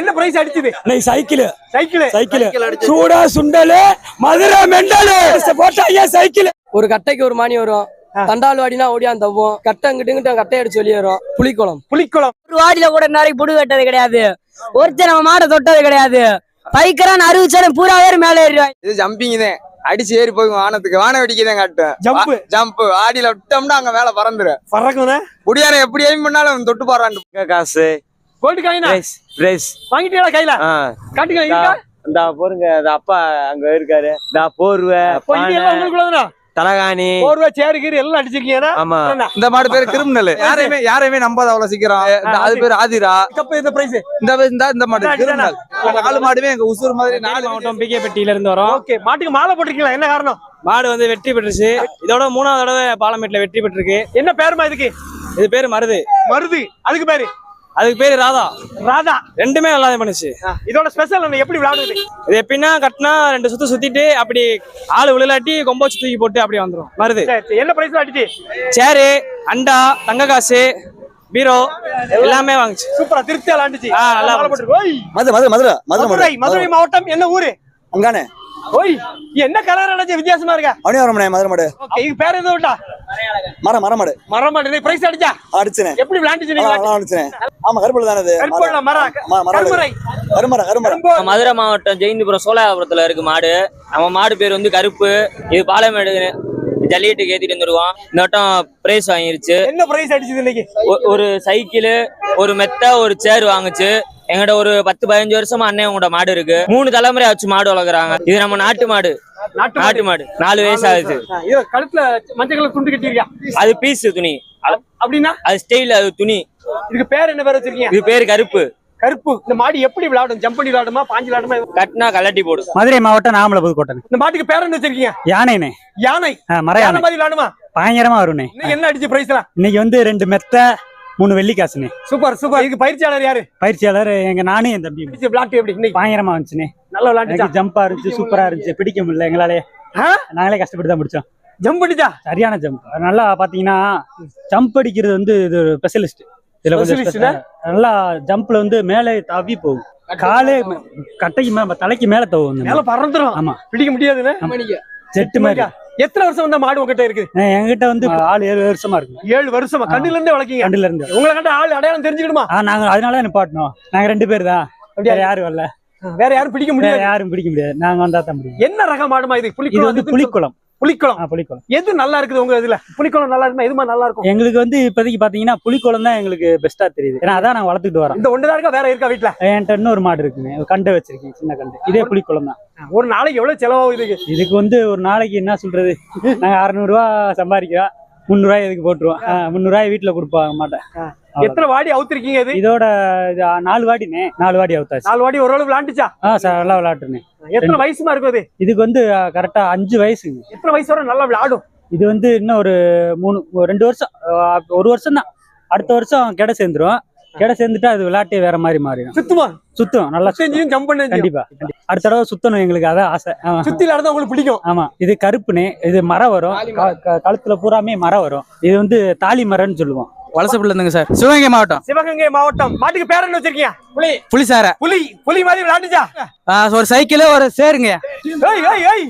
என்ன பிரைஸ் அடிச்சது? இன்னைக்கு சைக்கிள் சைக்கிள் சைக்கிள் சூடா சுண்டலு மதுரை மெண்டலு. போட்டாங்க சைக்கிள் ஒரு கட்டைக்கு ஒரு மணி வரும். தண்டால் வாடினா ஓடியான் தவ்வும். கட்டை இங்கிட்டு இங்கிட்ட கட்டை அடிச்சு வெளியே வரும் புளிக்குளம் புலிக்குளம். ஒரு வாடியில கூட வரைக்கும் புடு கட்டது கிடையாது. ஒருத்தர் நம்ம மாடை தொட்டது கிடையாது. பைக்கரான் அறிவிச்சாலும் பூரா பேர் மேலே ஏறிடுவாங்க இது ஜம்பிங் தான் அடிச்சு ஏறி போய் வானத்துக்கு வான வெடிக்க தான் காட்டும் ஜம்ப் ஜம்ப் ஆடியில விட்டோம்னா அங்க மேல பறந்துரு பறக்கும்னா? முடியாத எப்படி எய்ம் பண்ணாலும் தொட்டு போறான். காசு. கோல்டு காயினா பிரைஸ் பிரைஸ் வாங்கிட்டீங்களா கையில? காட்டுங்க இருக்கா? இந்த பாருங்க இந்த அப்பா அங்க இருக்காரு. இந்த போர்வை உங்களுக்குள்ளதானா? தலகாணி. போர்வை சேரு கீரு எல்லாம் அடிச்சிருக்கீங்கன்னா ஆமா. இந்த மாடு பேரு கிரிமினல். யாரையுமே யாரையுமே நம்பாத அவ்வளவு சீக்கிரம். அது பேரு ஆதிரா. கப்பு இந்த பிரைஸ் இந்த இந்த இந்த மாடு கிரிமினல். நாலு மாடுமே எங்க உசூர் மாதிரி நாலு மாவட்டம் பிகேபட்டியில இருந்து வரோம் ஓகே மாட்டுக்கு மாலை போட்டிருக்கீங்களா? என்ன காரணம்? மாடு வந்து வெற்றி பெற்றுச்சு. இதோட மூணாவது தடவை பாலமேட்ல வெற்றி பெற்றிருக்கு. என்ன பேருமா இதுக்கு? இது பேரு மருது. மருது. அதுக்கு பேரு? அதுக்கு பேரு ராதா. ராதா. ரெண்டுமே நல்லா பண்ணுச்சு. இதோட ஸ்பெஷல் என்ன எப்படி விளையாடுது இது எப்படின்னா கட்டினா ரெண்டு சுத்து சுத்திட்டு அப்படி ஆளு விழுலாட்டி கொம்ப வச்சு தூக்கி போட்டு அப்படியே வந்துரும். மருது. என்ன பிரைஸ்ல அடிச்சு? சேரு அண்டா தங்க காசு பீரோ எல்லாமே வாங்குச்சு. சூப்பரா திருப்தியா விளையாண்டுச்சு. ஆ, நல்லா மதுரை மதுரை மதுரை மதுரை மதுரை. மதுரை மாவட்டம் என்ன ஊரு? அங்கானே. ஓய் என்ன கலர் வித்தியாசமா இருக்கா? மணிவரமனே மதுரை மாடு. பேர் எதுவும் மரம் மரம் மாடு. மரம் மாட்டு பிரைஸ் அடிச்சா? அடிச்சுனே எப்படி விளையாண்டுச்சு? அடிச்சுனே ஆமா கருப்பல் தானே மரம் கருமரம் கருமரம். மதுரை மாவட்டம் ஜெயந்திபுரம் சோழாபுரத்துல இருக்கு மாடு. நம்ம மாடு பேர் வந்து கருப்பு. இது பாலமேடு ஜல்லிக்கட்டுக்கு ஏத்திட்டு வந்துருக்கோம் இந்த வட்டம் பிரைஸ் வாங்கிருச்சு. என்ன பிரைஸ் அடிச்சது இன்னைக்கு? ஒரு சைக்கிள் ஒரு மெத்த ஒரு சேர் வாங்குச்சு. எங்கிட்ட ஒரு பத்து பதினஞ்சு வருஷமா அண்ணன் உங்களோட மாடு இருக்கு. மூணு தலைமுறை வச்சு மாடு வளர்க்குறாங்க. இது நம்ம நாட்டு மாடு. நாட்டு மாடு. நாலு வயசு ஆகுது. கழுத்துல மஞ்சள் கலர் துண்டு கட்டிருக்கியா? அது பீஸ் துணி. அது- அப்படின்னா? அது ஸ்டைல் அது துணி. இதுக்கு பேர் என்ன பேர் வச்சிருக்கீங்க? இது பேர் கருப்பு. கருப்பு. இந்த மாடு எப்படி விளையாடும் ஜம்ப் பண்ணி விளையாடுமா பாஞ்சு விளையாடுமா கட்டினா கலட்டி போடும். மதுரை மாவட்டம் நாமல புதுக்கோட்டை இந்த மாட்டுக்கு பேர் என்ன வச்சிருக்கீங்க? யானைனே யானை. மர யானை மாதிரி விளையாடுமா பயங்கரமா வரும்னே இன்னைக்கு என்ன அடிச்சு பிரைஸ்லாம் இன்னைக்கு வந்து ரெண்டு மெத்த மூணு வெள்ளி காசுனே சூப்பர் சூப்பர். இதுக்கு பயிற்சியாளர் யாரு? பயிற்சியாளர் எங்க நானும் என் தம்பி விளையாட்டு எப்படி இன்னைக்கு? பயங்கரமா வந்துச்சுனே நல்லா எனக்கு ஜம்பா இருந்துச்சு சூப்பரா இருந்துச்சு. பிடிக்க முடியல எங்களாலே? நாங்களே கஷ்டப்பட்டு தான் பிடிச்சோம். ஜம்ப் பண்ணிச்சா சரியான ஜம்ப் நல்லா பாத்தீங்கன்னா ஜம்ப் அடிக்கிறது வந்து இது ஒரு ஸ்பெஷலிஸ்ட் இதுல கொஞ்சம். நல்லா ஜம்ப்ல வந்து மேலே தவி போகும். காலே கட்டைக்கு மேல தலைக்கு மேல தவும் மேல மாதிரி. பறந்துரும். ஆமா. பிடிக்க முடியாதுன்னு ஆமா. ஜெட்டு மாதிரி. எத்தனை வருஷம் வந்த மாடு உங்ககிட்ட இருக்கு? என்கிட்ட வந்து ஆள் ஏழு வருஷமா இருக்கு. ஏழு வருஷமா? கண்ணுல இருந்தே வளர்க்கீங்க. கண்டுல இருந்து. உங்களை கண்ட ஆள் அடையாளம் தெரிஞ்சுக்கிடுமா ஆ நாங்க அதனால நிப்பாட்டினோம் நாங்க ரெண்டு பேர் தான். யாரும் வரல. வேற யாரும் பிடிக்க முடியாது. யாரும் பிடிக்க முடியாது. நாங்க வந்தா தான் முடியும் என்ன ரக மாடுமா இது? புலிக்குளம் வந்து புலிக்குளம் புலிக்குளம் புலிக்குளம் எது நல்லா இருக்குது உங்க இதுல? புலிக்குளம் நல்லா இருக்குமா? எதுமா நல்லா இருக்கும்? எங்களுக்கு வந்து இப்போதைக்கு பாத்தீங்கன்னா புலிக்குளம் தான் எங்களுக்கு பெஸ்டா தெரியுது. ஏன்னா அதான் நாங்க வளர்த்துட்டு வரோம். இந்த ஒண்ணுதான் இருக்கா? வேற இருக்கா வீட்டுல என்கிட்ட இன்னொரு மாடு இருக்குங்க கண்டு வச்சிருக்கேன் சின்ன கண்டு. இதே புலிக்குளம் தான். ஒரு நாளைக்கு எவ்வளவு செலவாகும் இதுக்கு? இதுக்கு வந்து ஒரு நாளைக்கு என்ன சொல்றது? நாங்க அறுநூறுவா சம்பாதிக்கிறோம். முந்நூறுவாய் இதுக்கு போட்டுருவோம். முந்நூறுவாய் வீட்டுல கொடுப்பாங்க மாட்டேன் எத்தனை வாடி அவுத்திருக்கீங்க இது? இதோட இது நாலு வாடினே நாலு வாடி அவுத்தாச்சு. நாலு வாடி ஓரளவு விளையாண்டுச்சா ஆ சார் நல்லா விளையாட்டுனே எத்தனை வயசுமா இருக்கும் இது? இதுக்கு வந்து கரெக்டா அஞ்சு வயசுங்க. எத்தனை வயசு வரை நல்லா விளையாடும் இது வந்து இன்னும் ஒரு மூணு ரெண்டு வருஷம் ஒரு வருஷம் தான். அடுத்த வருஷம் கெடை சேர்ந்துரும். கெடை சேர்ந்துட்டா அது விளையாட்டே வேற மாதிரி மாறிடும். சுத்துமா? சுத்தம் நல்லா. செஞ்சும் ஜம்ப் பண்ணி கண்டிப்பா. அடுத்த தடவை சுத்தணும் எங்களுக்கு அதான் ஆசை. ஆமா. சுத்தி விளையாடுறது உங்களுக்கு பிடிக்கும். ஆமா. இது கருப்புனே இது மரம் வரும். கழுத்துல பூராமே மரம் வரும். இது வந்து தாலி மரம்னு சொல்லுவோம். வலசப்புல இருந்துங்க சார். சிவகங்கை மாவட்டம். சிவகங்கை மாவட்டம். மாட்டுக்கு பேர் என்ன வச்சிருக்கீங்க? புலி. புலிசார புலி புலி மாதிரி விளையாண்டுச்சா? ஒரு சைக்கிள் ஒரு சேருங்க. ஏய் ஏய் ஏய்.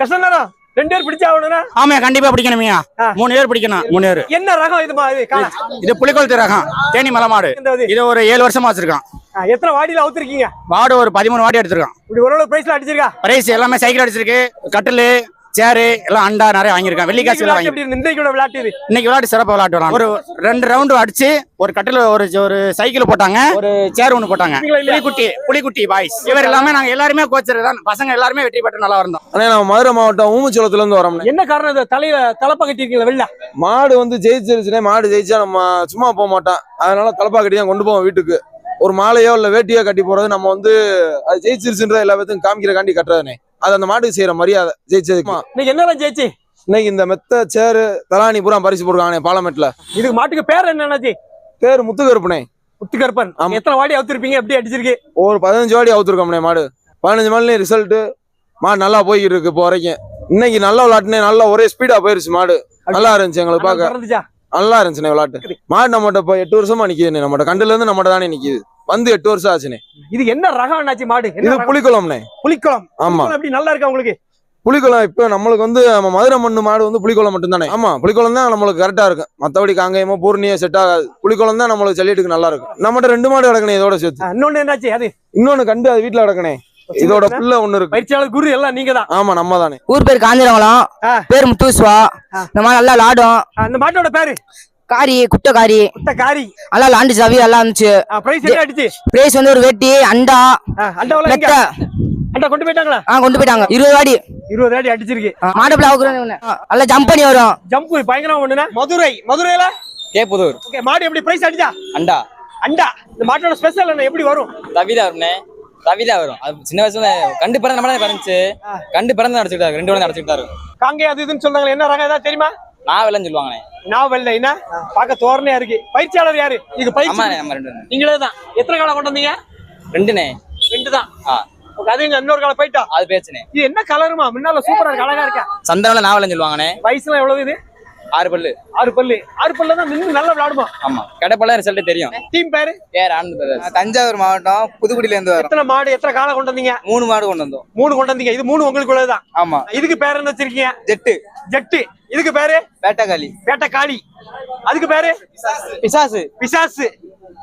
கஷ்டம் தானா? ரெண்டு பேர் பிடிச்சா ஆகணும்னா ஆமா கண்டிப்பா பிடிக்கணுமியா. மூணு பேர் பிடிக்கணும் மூணு பேர். என்ன ரகம் இதுமா இது இது புலிக்கொளுத்து ரகம் தேனி மலை மாடு. இந்த இது. ஒரு ஏழு வருஷமா வச்சிருக்கான். எத்தனை வாடியில அவுத்திருக்கீங்க? மாடு ஒரு பதிமூணு வாட்டி எடுத்திருக்கான். இப்படி ஓரளவு பிரைஸ்ல அடிச்சிருக்கா? பிரைஸ் எல்லாமே சைக்கிள் அடிச்சிருக்கு கட்டிலு சேரு எல்லாம் அண்டா நிறைய வாங்கியிருக்கான் வெள்ளி காசு எல்லாம் வாங்கி? இன்றைக்கு விளையாட்டு இன்னைக்கு விளையாட்டு சிறப்பாக விளையாட்டு வரலாம் ஒரு ரெண்டு ரவுண்டு அடிச்சு ஒரு கட்டில ஒரு ஒரு சைக்கிள் போட்டாங்க. ஒரு சேர் ஒன்று போட்டாங்க? புலிக்குட்டி புலிக்குட்டி பாய்ஸ் இவர் எல்லாமே நாங்க எல்லாருமே கோச்சர் தான். பசங்க எல்லாருமே வெற்றி பெற்று நல்லா இருந்தோம். அண்ணே நம்ம மதுரை மாவட்டம் ஊமுச்சோளத்துல இருந்து வரோம்ண்ணே. என்ன காரணம் இது? தலையில தலப்பா கட்டிருக்கீங்களா வெளில? மாடு வந்து ஜெயிச்சிருச்சுனே மாடு ஜெயிச்சா நம்ம சும்மா போக மாட்டோம். அதனால தலப்பா கட்டி தான் கொண்டு போவோம் வீட்டுக்கு. ஒரு மாலையோ இல்ல வேட்டியோ கட்டி போறது நம்ம வந்து அது ஜெயிச்சிருச்சுன்ற எல்லா பேத்துக்கும் காமிக்கிறக்காண்டி கட்டுறதுனே அது அந்த மாட்டுக்கு செய்யற மரியாதை. ஜெயிச்சதுக்கு இன்னைக்கு என்னதான் ஜெயிச்சு? இன்னைக்கு இந்த மெத்த சேரு தலானி பூரா பரிசு போடுறாங்க பாலமேட்ல இதுக்கு மாட்டுக்கு பேர் என்னன்னாச்சு பேர் முத்துக்கருப்புனே முத்துக்கருப்பன். எத்தனை வாடி அவுத்திருப்பீங்க? எப்படி அடிச்சிருக்கு? ஒரு பதினஞ்சு வாடி அவுத்துருக்கோம்னே மாடு. பதினஞ்சு மாடுலயும் ரிசல்ட் மாடு நல்லா போய்கிட்டு இருக்கு இப்போ வரைக்கும். இன்னைக்கு நல்லா விளாட்டுனே நல்லா ஒரே ஸ்பீடா போயிருச்சு மாடு. நல்லா இருந்துச்சு எங்களுக்கு பார்க்க. நல்லா இருந்துச்சுண்ணே விளாட்டு மாடு நம்மகிட்ட இப்போ எட்டு வருஷமா நிக்குதுண்ணே நம்மகிட்ட கண்டுல இருந்து நம்மகிட்ட தானே நிக்குது. வந்து எட்டு வருஷம் ஆச்சுண்ணே இது என்ன ரகம் என்னாச்சு மாடு? என்ன இது ரகம்? புலிக்குளம்ண்ணே புலிக்குளம். ஆமா. எப்படி நல்லா இருக்கா உங்களுக்கு? புலிக்குளம் இப்ப நம்மளுக்கு வந்து நம்ம மதுரை மண்ணு மாடு வந்து புலிக்குளம் மட்டும்தானே. ஆமா புலிக்குளம் தான் நம்மளுக்கு கரெக்டா இருக்கும். மத்தபடி காங்கேயமோ பூர்ணியோ செட் ஆகாது. புலிக்குளம் தான் நம்மளுக்கு ஜல்லிட்டுக்கு நல்லா இருக்கும். நம்மகிட்ட ரெண்டு மாடு கிடக்கணே இதோட சேர்த்து. இன்னொன்னு என்னாச்சு? அது? இன்னொன்னு கண்டு அது வீட்டுல கிடக்கணே இதோட புள்ள ஒண்ணு இருக்கு. பயிற்சியாளர் குரு எல்லாம் நீங்க தான் ஆமா நம்ம தானே ஊர் பேர் காஞ்சிரங்குளம். ஆ. பேர் முத்துசுவா. இந்த மாதிரி நல்லா விளாடும். அந்த மாட்டோட பேரு? காரி குட்டை காரி. குட்டை காரி. நல்லா லாண்டு சாவி நல்லா இருந்துச்சு. பிரைஸ் என்ன அடிச்சு? பிரைஸ் வந்து ஒரு வெட்டி அண்டா எங்க மெத்த. அண்டா கொண்டு போயிட்டாங்களா? ஆ கொண்டு போயிட்டாங்க. இருபது வாடி. இருபது அடி அடிச்சிருக்கு. மாடுபிள் அவுக்குறேன் நல்லா ஜம்ப் பண்ணி வரும் ஜம்ப் பயங்கரமா ஒண்ணுனா மதுரை மதுரையில? கேப்புதூர் ஓகே மாடு எப்படி பிரைஸ் அடிச்சா? அண்டா. அண்டா. இந்த மாட்டோட ஸ்பெஷல் என்ன? எப்படி வரும்? தவிதா வரும்னே தவிதா வரும். அது சின்ன வயசுல கண்டு பிறந்த நம்ம பிறந்துச்சு கண்டு பிறந்து நடச்சிட்டு ரெண்டு நடச்சிட்டு இருக்கும் காங்கே அது இதுன்னு சொல்றாங்க என்ன ரகம் ஏதாவது தெரியுமா? நான் வெள்ளம் சொல்லுவாங்கண்ணே. நான் வெள்ளை என்ன? பார்க்க தோரணையா இருக்கு. பயிற்சியாளர் யாரு? இது பயிற்சி நம்ம ரெண்டு பேரும். நீங்களே தான். எத்தனை காலம் கொண்டு வந்தீங்க? ரெண்டுண்ணே. ரெண்டு தான். அது எங்க இன்னொரு காலம் போயிட்டா? அது பேச்சுனே இது என்ன கலருமா? முன்னால சூப்பரா இருக்கு அழகா இருக்கா? சந்தனம்ல சொல்லுவாங்கண்ணே. வயசுலாம் எவ்வளவு இது? ஆறு பல்லு. ஆறு பல்லு. ஆறு பல்ல தான் நின்று நல்லா விளையாடுமா? ஆமா. கடைப்பல்ல ரிசல்ட் தெரியும். டீம் பேரு? ஏர் ஆனந்த் பிரதர்ஸ் தஞ்சாவூர் மாவட்டம் புதுக்குடியில இருந்து எத்தனை மாடு எத்தனை காலம் கொண்டு வந்தீங்க? மூணு மாடு கொண்டு வந்தோம். மூணு கொண்டு வந்தீங்க. இது மூணு உங்களுக்குள்ளதான் ஆமா. இதுக்கு பேர் என்ன வச்சிருக்கீங்க? ஜெட்டு. ஜெட்டு. இதுக்கு பேரு? வேட்டக்காளி பேட்டை காளி அதுக்கு பேரு? பிசாசு. பிசாசு.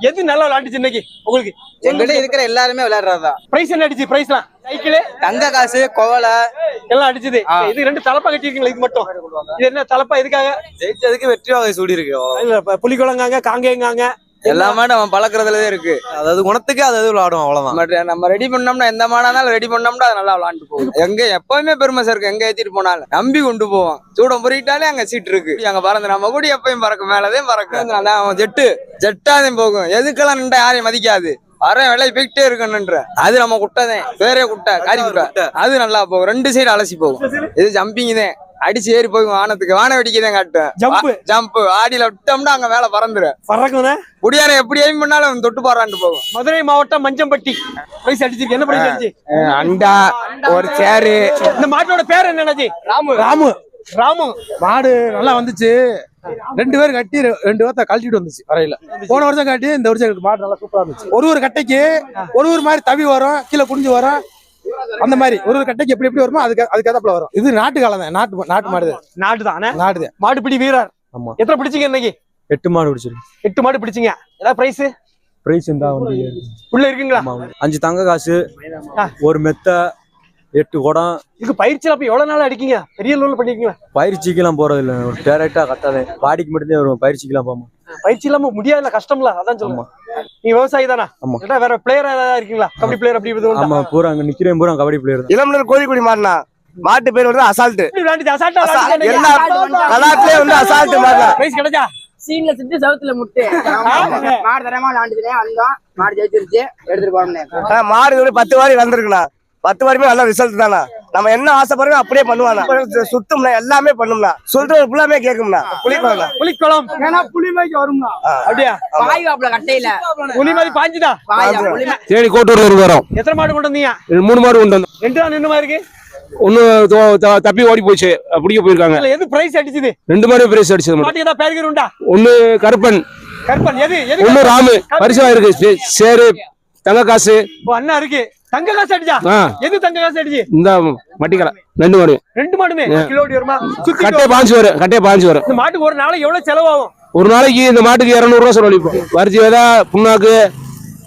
எது நல்லா விளையாண்டுச்சு இன்னைக்கு? உங்களுக்கு எங்கிட்ட இருக்கிற எல்லாருமே விளையாடுறதா பிரைஸ் என்ன அடிச்சு? பிரைஸ்லாம் சைக்கிள்? தங்க காசு கோவலை. எல்லாம் அடிச்சது. இது ரெண்டு தலப்பா கட்டிருக்கீங்களா இது மட்டும்? இது என்ன தலப்பா எதுக்காக? ஜெயிச்சதுக்கு வெற்றி வாகை சூடி இருக்கு. புலிக்குளங்காங்க காங்கேங்காங்க எல்லா மாடும் அவன் பழக்கிறதுலதான் இருக்கு. அதாவது குணத்துக்கு அது விளையாடும் அவ்வளவுதான். நம்ம ரெடி பண்ணோம்னா எந்த மாடானாலும் ரெடி பண்ணோம்னா அது நல்லா விளாண்டு போகும். எங்க எப்பவுமே பெருமை சார் எங்க ஏத்திட்டு போனாலும் நம்பி கொண்டு போவோம். சூடம் பொறிட்டாலே அங்க சீட் இருக்கு. அங்க பறந்து நம்ம கூட எப்பயும் பறக்கும் மேலதான் பறக்கும். அவன் ஜெட்டு ஜெட்டாதான் போகும். எதுக்கெல்லாம் நின்றா யாரையும் மதிக்காது. வர விலை போய்கிட்டே இருக்கணுன்ற அது நம்ம குட்டைதான். வேறே குட்டை காரி குட்டை. அது நல்லா போகும். ரெண்டு சைடு அலசி போகும். இது ஜம்பிங் தான். அடிச்சு ஏறி போய் வானத்துக்கு. வான வெடிக்கை தான் காட்டும் ஜம்ப் ஜம்ப் ஆடியில விட்டோம்னா அங்க மேல பறந்துரும் பறக்குங்க முடியாத எப்படி எய்ம் பண்ணாலும் தொட்டு போறான்ட்டு போகும். மதுரை மாவட்டம் மஞ்சம்பட்டி. பிரைஸ் அடிச்சிருக்கு. என்ன பிரைஸ் அடிச்சு? அண்டா ஒரு சேரு. இந்த மாட்டோட பேர் என்னன்னாச்சு? ராமு. ராமு. ராமு. மாடு நல்லா வந்துச்சு. ரெண்டு பேரும் கட்டி ரெண்டு பேர்த்த கழட்டிட்டு வந்துச்சு வரையில போன வருஷம் கட்டி இந்த வருஷம் மாடு நல்லா சூப்பரா இருந்துச்சு. ஒரு ஒரு கட்டைக்கு ஒரு ஒரு மாதிரி தவி வரும் கீழே குனிஞ்சு வரும். அந்த மாதிரி ஒரு ஒரு கட்டைக்கு எப்படி எப்படி வருமோ அதுக்கு அதுக்கு வரும். இது நாட்டு காலம் தான் நாட்டு நாட்டு மாடு தான். நாடு தானே நாடு தான் மாடு பிடி வீரர். ஆமா. எத்தனை பிடிச்சீங்க இன்னைக்கு? எட்டு மாடு பிடிச்சிருக்கு. எட்டு மாடு பிடிச்சீங்க. ஏதாவது பிரைஸ் பிரைஸ் இருந்தா வந்து உள்ள இருக்குங்களா? அஞ்சு தங்க காசு. ஒரு மெத்த எட்டு குடம். இதுக்கு பயிற்சியில அப்ப எவ்வளவு நாள் அடிக்கீங்க? பெரிய லெவல்ல பண்ணிருக்கீங்களா? பயிற்சிக்கெல்லாம் போறது இல்லை ஒரு டேரக்டா கட்டாதே வாடிக்கு மட்டும்தான் வரும் பயிற்சிக்கெல்லாம் போமா பயிற்சி இல்லாம முடியாதுல கஷ்டம்ல. அதான் சொல்லுங்க நீங்க விவசாயி தானா? வேற பிளேயர் ஏதாவது இருக்கீங்களா? கபடி பிளேயர் அப்படி? ஆமா பூரா அங்க நிக்கிறேன் பூரா கபடி பிளேயர் இளமலர் கோழிக்குடி மாறினா மாட்டு பேர் வந்து அசால்ட் கலாத்திலே வந்து அசால்ட் மாறினா பிரைஸ் கிடைச்சா? சீன்ல சுத்தி சவுத்துல முட்டு. மாடு தரமா விளாண்டுச்சுனே வந்தோம். மாடு ஜெயிச்சிருச்சு எடுத்துட்டு போனோம்னே. மாடு ஒரு பத்து வாரி வந்திருக்குண்ணா பத்து வாரிமே நல்ல ரிசல்ட் தானா நம்ம என்ன ஆசைப்படுறோம் அப்படியே பண்ணுவானா? சுத்தம்னா எல்லாமே பண்ணும்னா? சொல்றது ஃபுல்லாமே கேட்கும்னா புளிப்பாங்க புலிக்குளம் ஏன்னா புளிமைக்கு வரும்னா. அப்படியா? பாய்வாப்ல கட்டையில. புலி மாதிரி பாஞ்சுதா? தேடி இருந்து வரோம். எத்தனை மாடு கொண்டு வந்தீங்க? மூணு மாடு கொண்டு வந்தோம். ரெண்டு தான் நின்னுமா இருக்கு? ஒன்னு தப்பி ஓடி போச்சு. பிடிக்க போயிருக்காங்க. எது பிரைஸ் அடிச்சது? ரெண்டு மாடு பிரைஸ் அடிச்சது மாட்டுக்கு ஏதாவது பேர் கீர் உண்டா? ஒன்னு கருப்பன். கற்பன் எது எது ஒன்னு ராமு. பரிசா இருக்கு சேரு தங்க காசு. அண்ணா இருக்கு. தங்க காசு அடிச்சா? எது தங்க காசு அடிச்சு? இந்த மட்டிக்கலை. ரெண்டு மாடு. ரெண்டு மாடுமே? கிலோடி வருமா? கட்டையை பாஞ்சு வரும் கட்டையை பாஞ்சு வரும் இந்த மாட்டுக்கு ஒரு நாளைக்கு எவ்வளவு செலவாகும்? ஒரு நாளைக்கு இந்த மாட்டுக்கு இரநூறுவா செலவழிப்போம். வரிச்சி விதை புண்ணாக்கு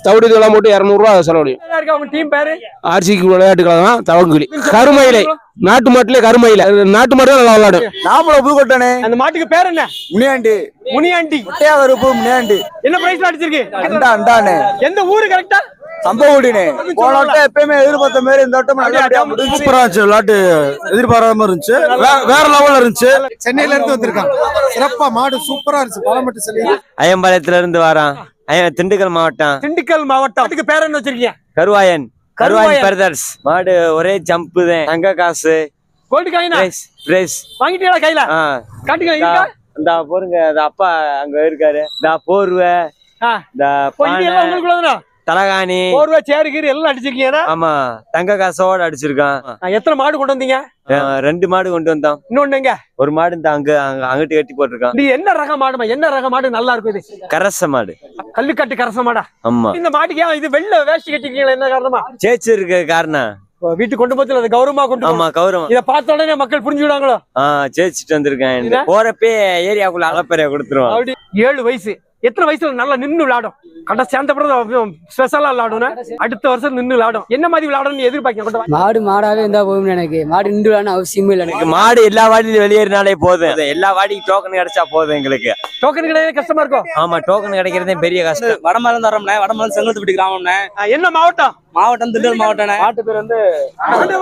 தவிடு இதெல்லாம் போட்டு இரநூறுவா செலவழியும் உங்க டீம் பேரு? ஆர்சிக்கு விளையாட்டுக்கள் தான் தவங்குலி. கருமயிலை. நாட்டு மாட்டுலயே கருமயிலை. நாட்டு மாடு நல்லா விளையாடும். நாமள புதுக்கோட்டனே அந்த மாட்டுக்கு பேர் என்ன? முனியாண்டி. முனியாண்டி. முட்டையாவருப்பு முனியாண்டி. என்ன பிரைஸ்ல அடிச்சிருக்கு? அண்டா அண்டானே எந்த ஊரு கரெக்டா சம்பவடினே போன வட்டம் எப்பயுமே எதிர்பார்த்த மாதிரி இந்த வட்டம் சூப்பரா இருந்துச்சு விளையாட்டு எதிர்பாராத மாதிரி இருந்துச்சு. வேற லெவல்ல இருந்துச்சு. சென்னையில இருந்து வந்திருக்காங்க. சிறப்பா மாடு சூப்பரா இருந்துச்சு. பழமட்டு சொல்லி அயம்பாளையத்துல இருந்து வரான். திண்டுக்கல் மாவட்டம். திண்டுக்கல் மாவட்டம். அதுக்கு பேர் என்ன வச்சிருக்கீங்க? கருவாயன். கருவாயன். பிரதர்ஸ் மாடு ஒரே ஜம்ப் தான். தங்க காசு. கோல்டு காயினா பிரைஸ் வாங்கிட்டீங்களா கையில? காட்டுங்க இந்த போருங்க. அப்பா அங்க இருக்காரு. இந்த போர்வை. இந்த தலகாணி. போர்வை சேரு கீரு எல்லாம் அடிச்சிருக்கீங்க ஆமா தங்க காசோட அடிச்சிருக்கான். எத்தனை மாடு கொண்டு வந்தீங்க? ரெண்டு மாடு கொண்டு வந்தோம் இன்னொன்னு எங்க? ஒரு மாடு இந்த அங்க அங்க அங்கிட்டு கட்டி போட்டிருக்கான். இது என்ன ரக மாடுமா? என்ன ரக மாடு? நல்லா இருக்கும் இது. கரச மாடு. கல்லுக்கட்டு கரச மாடா? ஆமா. இந்த மாட்டுக்கு இது வெள்ள வேஷ்டி கட்டிருக்கீங்களா? என்ன காரணமா? சேச்சு இருக்கு காரணம். வீட்டுக்கு கொண்டு போச்சு அது கௌரவமா கொண்டு ஆமா. கௌரவம். இத பார்த்த உடனே மக்கள் புரிஞ்சுவிடாங்களோ ஆஹ் சேச்சிட்டு வந்திருக்கேன்? போறப்பே ஏரியாக்குள்ள அளப்பறைய கொடுத்துருவான். ஏழு வயசு. எத்தனை வயசுல நல்லா நின்னு விளையாடும்? கடை சேர்ந்த பிறகு ஸ்பெஷலா விளையாடும் அடுத்த வருஷம் நின்னு விளையாடும். என்ன மாதிரி விளையாடும்னு எதிர்பார்க்க. மாடு மாடாவே இருந்தா போதும் எனக்கு. மாடு நின்று விளையாடணும் அவசியமே இல்லை எனக்கு. மாடு எல்லா வாடியிலும் வெளியேறினாலே போதும். எல்லா வாடிக்கு டோக்கன் கிடைச்சா போதும் எங்களுக்கு. டோக்கன் கிடையாது கஷ்டமா இருக்கும். ஆமா டோக்கன் கிடைக்கிறதே பெரிய கஷ்டம். வடமரம் தரோம்ண்ணே வடமரம் செங்கல்பட்டு கிராமம்ண்ணே ஆ, என்ன மாவட்டம்? மாவட்டம் திண்டுக்கல் மாவட்டம்ண்ணே. மாட்டு பேர் வந்து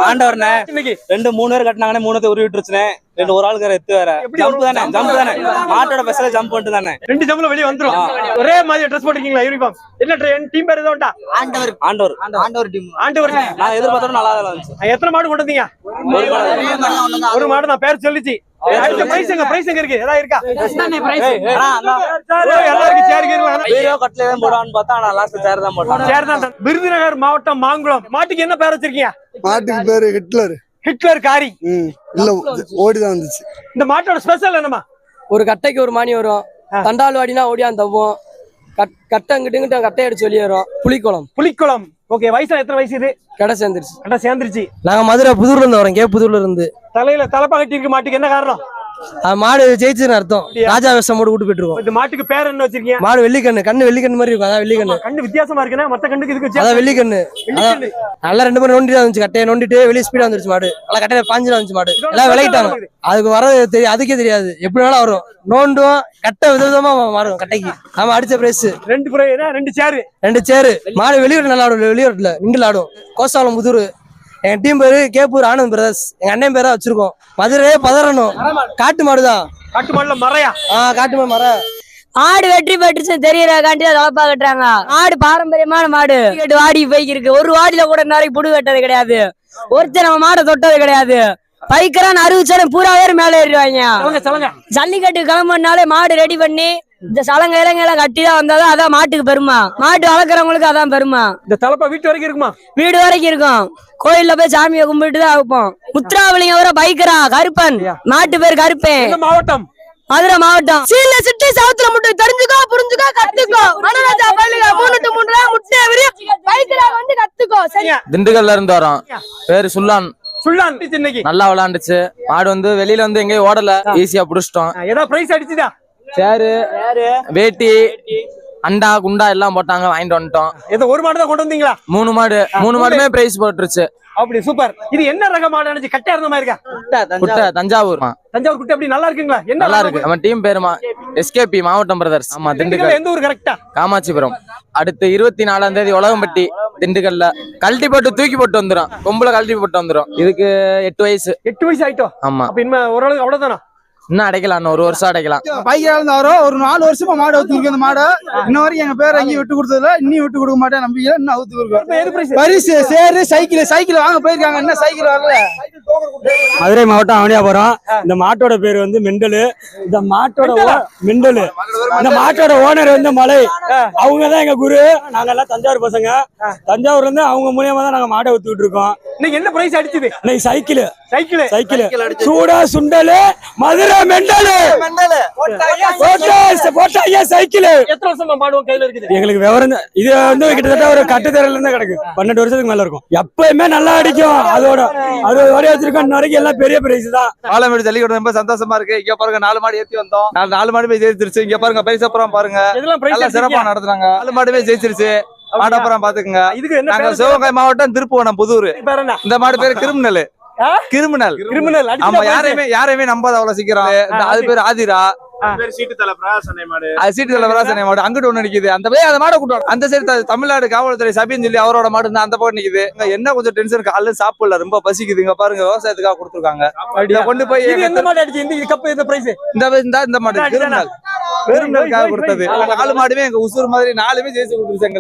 ஆண்டவர்ண்ணே. இன்னைக்கு ரெண்டு மூணு பேர் கட்டினாங்கண்ணே மூணு பேர் உருவிட்டுருச்சுண்ணே ரெண்டு ஒரு ஆளுக்கு எத்து வேற. ஜம்ப்? தானே ஜம்ப் தானே. மாட்டோட பெஸ்ட்ல ஜம்ப் பண்ணிட்டு தானே. ரெண்டு ஜம்ல வெளிய வந்துரும். ஒரே மாதிரி ட்ரெஸ் போட்டுருக்கீங்களா யூனிஃபார்ம் என்ன ட்ரெயின் டீம் பேர் எதுவும் உண்டா? ஆண்டவர். ஆண்டவர். ஆண்டவர் டீம் ஆண்டவர் நான் எதிர்பார்த்தோட நல்லா தான் இருந்துச்சு. ஆ, எத்தனை மாடு கொண்டு வந்தீங்க ஒரு மாடு நான் பேர் சொல்லிச்சு. அடுத்த பிரைஸ் எங்க பிரைஸ் எங்க இருக்கு எல்லாருக்கும் சேர் கீரலாம் வீடியோ கட்டில தான் போடுவான்னு பார்த்தா ஆனா லாஸ்ட் சேர் தான் போட்டான் சேர் தான் விருதுநகர் மாவட்டம் மாங்குளம் மாட்டுக்கு என்ன பேர் வச்சிருக்கீங்க மாட்டுக்கு பேரு ஹிட்லர் ஹிட்லர் காரி இல்ல ஓடிதான் வந்துச்சு இந்த மாட்டோட ஸ்பெஷல் என்னமா ஒரு கட்டைக்கு ஒரு மணி வரும் தண்டால் வாடினா ஓடியான் தவ்வும் கட் கட்டை இங்கிட்டு கட்டை அடிச்சு வெளியே வரும் புளிக்குளம் புலிக்குளம் ஓகே வயசுல எத்தனை வயசு இது? கடை சேர்ந்துருச்சு. அடா சேர்ந்துருச்சு. நாங்க மதுரை புதூர்ல இருந்து வரோம் கே புதூர்ல இருந்து. தலையில தலைப்பா கட்டி இருக்க மாட்டுக்கு என்ன காரணம்? மாடு ஜெயிச்சுன்னு அர்த்தம். ராஜா விஷம் போட்டு விட்டு போயிட்டு இருக்கோம் இந்த மாட்டுக்கு பேர் என்ன வச்சிருக்கீங்க? மாடு வெள்ளிக்கண்ணு கண்ணு வெள்ளிக்கண்ணு மாதிரி இருக்கும் அதான் வெள்ளிக்கண்ணு. கண்ணு வித்தியாசமா இருக்குன்னா மத்த கண்ணுக்கு இதுக்கு அதான் வெள்ளிக்கண்ணு. நல்லா ரெண்டு பேரும் நோண்டிட்டு வந்துச்சு கட்டையை நோண்டிட்டு வெளியே ஸ்பீடா வந்துருச்சு மாடு. நல்லா கட்டையில பாஞ்சுல வந்துச்சு மாடு. எல்லாம் விளையிட்டாங்க. அதுக்கு வரது தெரியும் அதுக்கே தெரியாது. எப்படி வேணாலும் வரும். நோண்டுவோம் கட்டை விதவிதமா மாறும் கட்டைக்கு. ஆமா அடிச்ச பிரைஸ் ரெண்டு ரெண்டு சேரு. ரெண்டு சேரு. மாடு வெளியூர் நல்லா ஆடும் வெளியூர்ல நின்று ஆடும். கோசாலம் புதூர். எங்க டீம் பேரு கேப்பூர் ஆனந்த் பிரதர்ஸ் எங்க அண்ணன் பேரா வச்சிருக்கோம். மதுரையே பதறணும். காட்டு மாடுதான் காட்டு மாடுல மறையா? ஆஹ் காட்டு மாடு மர ஆடு வெற்றி பெற்றுச்சு தெரியறக்காண்டி அதை தலப்பா கட்டுறாங்க. ஆடு பாரம்பரியமான மாடு. கேட்டு வாடி போய்க்கு இருக்கு ஒரு வாடியில கூட வரைக்கும் புடு வெட்டது கிடையாது. ஒருத்தர் நம்ம மாடை தொட்டது கிடையாது. பைக்கரான் அறிவிச்சாலும் பூரா பேர் மேல ஏறிடுவாங்க. ஜல்லிக்கட்டு கிளம்புனாலே மாடு ரெடி பண்ணி இந்த சலங்க இலங்க எல்லாம் கட்டி தான் வந்தாதான் அதான் மாட்டுக்கு பெருமை. மாட்டு வளர்க்குறவங்களுக்கு அதான் பெருமை. இந்த தலைப்பா வீட்டு வரைக்கும் இருக்குமா? வீடு வரைக்கும் இருக்கும். கோயில்ல போய் சாமியை கும்பிட்டு தான் வைப்போம். முத்ராவளிங்க வர பைக்கரா? கருப்பன். மாட்டு பேர் கருப்பேன். இந்த மாவட்டம்? மதுரை மாவட்டம். சீல சிட்டி சவுத்துல மட்டும் தெரிஞ்சுக்கோ புரிஞ்சுக்கோ கத்துக்கோ. மனராஜா பள்ளிக மூணு டு மூணு ரூபா முட்டை விரி பைக்கரா வந்து கத்துக்கோ. சரி. திண்டுக்கல்ல இருந்து வரோம். பேரு சுல்லான். இன்னைக்கு. நல்லா விளையாண்டுச்சு மாடு வந்து வெளியில வந்து எங்கேயும் ஓடல. ஈஸியா புடிச்சிட்டோம். ஏதாவது பிரைஸ் அடிச்சுதா? சேரு வேட்டி அண்டா குண்டா எல்லாம் போட்டாங்க வாங்கிட்டு வந்துட்டோம். ஏதோ ஒரு மாடு தான் கொண்டு வந்தீங்களா? மூணு மாடு மூணு மாடுமே பிரைஸ் போட்டுருச்சு. அப்படி சூப்பர் இது என்ன ரக மாடு நினைச்சு கட்டா இருந்த மாதிரி இருக்கா? குட்டை தஞ்சாவூர். தஞ்சாவூர். குட்டி அப்படி நல்லா இருக்குங்களா? என்ன நல்லா இருக்கு. நம்ம டீம் பேருமா எஸ்கேபி மாவட்டம் பிரதர்ஸ் ஆமா திண்டுக்கல்ல திண்டுக்கல். எந்த ஊர் கரெக்டா காமாட்சிபுரம். அடுத்து இருபத்தி நாலாம் தேதி உலகம்பட்டி திண்டுக்கல்ல. கழட்டி போட்டு தூக்கி போட்டு வந்துரும். கொம்புல கழட்டி போட்டு வந்துரும். இதுக்கு எட்டு வயசு. எட்டு வயசு ஆயிட்டோம் ஆமா. அப்ப இனிமே ஓரளவுக்கு அவ்வளவுதானா? இன்னும் அடைக்கலாம் இன்னும் ஒரு வருஷம் அடைக்கலாம் பைக்கில் இருந்து வரோம் ஒரு நாலு வருஷமா மாடு அவுத்து இந்த மாடு. இன்ன வரைக்கும் எங்க பேர் எங்கேயும் விட்டு கொடுத்ததுல இன்னும் விட்டு கொடுக்க மாட்டேன் நம்பிக்கை இன்னும் அவுத்து இப்ப கொடுக்கோம் எது பிரைஸ் பரிசு சேரு சைக்கிள் சைக்கிள் வாங்க போயிருக்காங்க. என்ன சைக்கிள் வரல மதுரை மாவட்டம் அவனியாபுரம் இந்த மாட்டோட பேர் வந்து மெண்டலு. இந்த மாட்டோட மெண்டலு? இந்த மாட்டோட ஓனர் வந்து மலை. அவங்க தான் எங்க குரு. நாங்க எல்லாம் தஞ்சாவூர் பசங்க. தஞ்சாவூர்ல இருந்து அவங்க மூலியமா தான் நாங்க மாடை ஊத்துக்கிட்டு இருக்கோம். இன்னைக்கு என்ன பிரைஸ் அடிச்சது? இன்னைக்கு சைக்கிள். சைக்கிள். சைக்கிள். சூடா சுண்டலு மதுரை மெண்டலு. போட்டா போட்டா ஐயா சைக்கிள். எத்தனை வருஷமா மாடுவோம் கையில இருக்குது? எங்களுக்கு விவரம். இது வந்து கிட்டத்தட்ட ஒரு கட்டுத்தரையில இருந்து கிடக்கு. பன்னெண்டு வருஷத்துக்கு மேல இருக்கும். எப்பயுமே நல்லா அடிக்கும். அதோட அது வரை வச்சிருக்கோம் இன்ன வரைக்கும் எல்லாம் பெரிய பிரைஸ் தான். ஆலமேடு ஜல்லிக்கட்டு ரொம்ப சந்தோஷமா இருக்கு. இங்க பாருங்க நாலு மாடு ஏத்தி வந்தோம். நாலு மாடு போய் ஜெயிச்சிருச்சு. இங்க பாருங்க பரிசப்புறம் பாருங்க. இதெல்லாம் பிரைஸ் நல்லா சிறப்பா நடத்துறாங்க. நாலு மாடு போய் ஜெயிச்சிருச்சு. மாடப்புறம் பாத்துக்கங்க. இதுக்கு என்ன நாங்க? சிவகங்கை மாவட்டம் திருப்புவனம் புதூர். இந்த மாடு பேரு கிரிமினல்? கிரிமினல். கிரிமினல். ஆமா யாரையுமே யாரையுமே நம்பாத அவ்வளவு சீக்கிரம். அது பேர் ஆதிரா. சீட்டு தலைப்புறா சென்னை மாடு. அங்கிட்டு ஒண்ணு நிக்குது. அந்த அந்த மாடை கூட்டம் அந்த சைடு தமிழ்நாடு காவல்துறை சபின்னு சொல்லி அவரோட மாடு இருந்தா அந்த பக்கம் நிக்குது. இங்க என்ன கொஞ்சம் டென்ஷன் காலைல சாப்பிடல. ரொம்ப பசிக்குது. இங்க பாருங்க விவசாயத்துக்காக கொடுத்துருக்காங்க. இதை கொண்டு போய் எந்த மாடு அடிச்சு? இந்த கப் இந்த பிரைஸ் இந்த இந்த இந்த மாடு கிரிமினலுக்காக கொடுத்தது. நாலு மாடுமே எங்க உசூர் மாதிரி நாலுமே ஜெயிச்சு கொடுத்துருச்சு